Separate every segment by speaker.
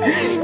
Speaker 1: Yeah.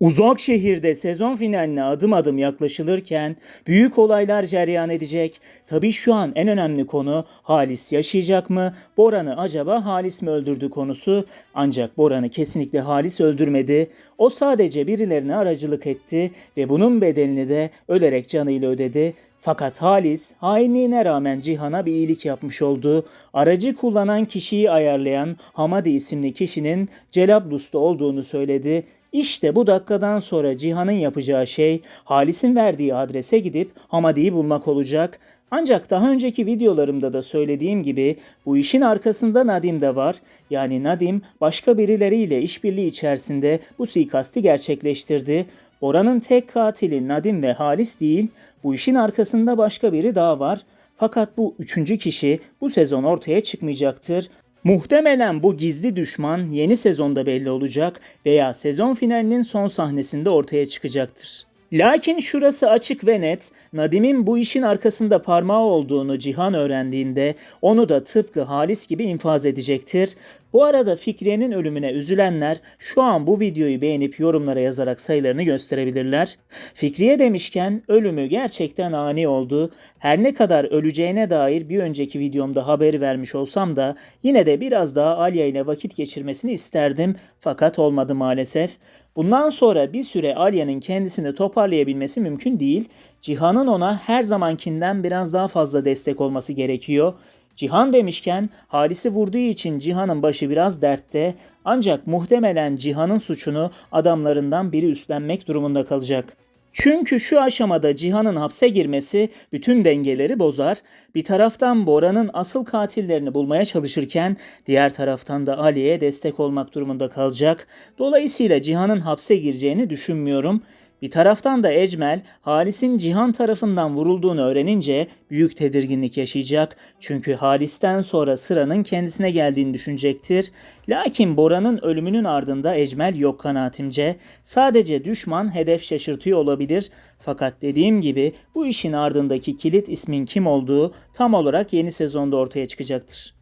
Speaker 2: Uzak şehirde sezon finaline adım adım yaklaşılırken büyük olaylar cereyan edecek. Tabii şu an en önemli konu Halis yaşayacak mı? Boran'ı acaba Halis mi öldürdü konusu. Ancak Boran'ı kesinlikle Halis öldürmedi. O sadece birilerine aracılık etti ve bunun bedelini de ölerek canıyla ödedi. Fakat Halis hainliğine rağmen Cihan'a bir iyilik yapmış oldu. Aracı kullanan kişiyi ayarlayan Hamadi isimli kişinin Celablus'ta olduğunu söyledi. İşte bu dakikadan sonra Cihan'ın yapacağı şey Halis'in verdiği adrese gidip Hamadi'yi bulmak olacak. Ancak daha önceki videolarımda da söylediğim gibi bu işin arkasında Nadim de var. Yani Nadim başka birileriyle işbirliği içerisinde bu suikasti gerçekleştirdi. Bora'nın tek katili Nadim ve Halis değil, bu işin arkasında başka biri daha var. Fakat bu üçüncü kişi bu sezon ortaya çıkmayacaktır. Muhtemelen bu gizli düşman yeni sezonda belli olacak veya sezon finalinin son sahnesinde ortaya çıkacaktır. Lakin şurası açık ve net, Nadim'in bu işin arkasında parmağı olduğunu Cihan öğrendiğinde onu da tıpkı Halis gibi infaz edecektir. Bu arada Fikriye'nin ölümüne üzülenler şu an bu videoyu beğenip yorumlara yazarak sayılarını gösterebilirler. Fikriye demişken ölümü gerçekten ani oldu. Her ne kadar öleceğine dair bir önceki videomda haber vermiş olsam da yine de biraz daha Alya ile vakit geçirmesini isterdim fakat olmadı maalesef. Bundan sonra bir süre Alya'nın kendisini toparlayabilmesi mümkün değil. Cihan'ın ona her zamankinden biraz daha fazla destek olması gerekiyor. Cihan demişken Halis'i vurduğu için Cihan'ın başı biraz dertte ancak muhtemelen Cihan'ın suçunu adamlarından biri üstlenmek durumunda kalacak. Çünkü şu aşamada Cihan'ın hapse girmesi bütün dengeleri bozar. Bir taraftan Bora'nın asıl katillerini bulmaya çalışırken diğer taraftan da Ali'ye destek olmak durumunda kalacak. Dolayısıyla Cihan'ın hapse gireceğini düşünmüyorum. Bir taraftan da Ecmel, Halis'in Cihan tarafından vurulduğunu öğrenince büyük tedirginlik yaşayacak. Çünkü Halis'ten sonra sıranın kendisine geldiğini düşünecektir. Lakin Bora'nın ölümünün ardında Ecmel yok kanaatimce. Sadece düşman hedef şaşırtıyor olabilir. Fakat dediğim gibi bu işin ardındaki kilit ismin kim olduğu tam olarak yeni sezonda ortaya çıkacaktır.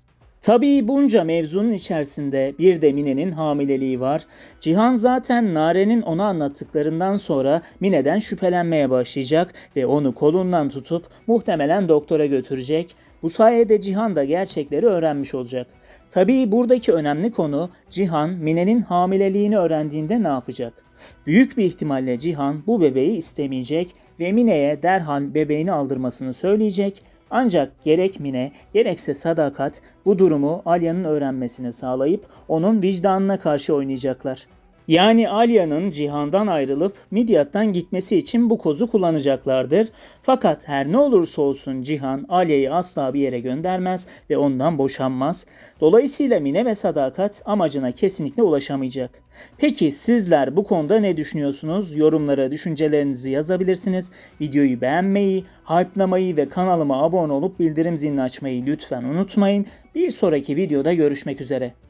Speaker 2: Tabii bunca mevzunun içerisinde bir de Mine'nin hamileliği var. Cihan zaten Nare'nin ona anlattıklarından sonra Mine'den şüphelenmeye başlayacak ve onu kolundan tutup muhtemelen doktora götürecek. Bu sayede Cihan da gerçekleri öğrenmiş olacak. Tabii buradaki önemli konu Cihan Mine'nin hamileliğini öğrendiğinde ne yapacak? Büyük bir ihtimalle Cihan bu bebeği istemeyecek ve Mine'ye derhal bebeğini aldırmasını söyleyecek ancak gerek Mine gerekse Sadakat bu durumu Alya'nın öğrenmesini sağlayıp onun vicdanına karşı oynayacaklar. Yani Alya'nın Cihan'dan ayrılıp Midyat'tan gitmesi için bu kozu kullanacaklardır. Fakat her ne olursa olsun Cihan Alya'yı asla bir yere göndermez ve ondan boşanmaz. Dolayısıyla Mine ve Sadakat amacına kesinlikle ulaşamayacak. Peki sizler bu konuda ne düşünüyorsunuz? Yorumlara düşüncelerinizi yazabilirsiniz. Videoyu beğenmeyi, hype'lamayı ve kanalıma abone olup bildirim zilini açmayı lütfen unutmayın. Bir sonraki videoda görüşmek üzere.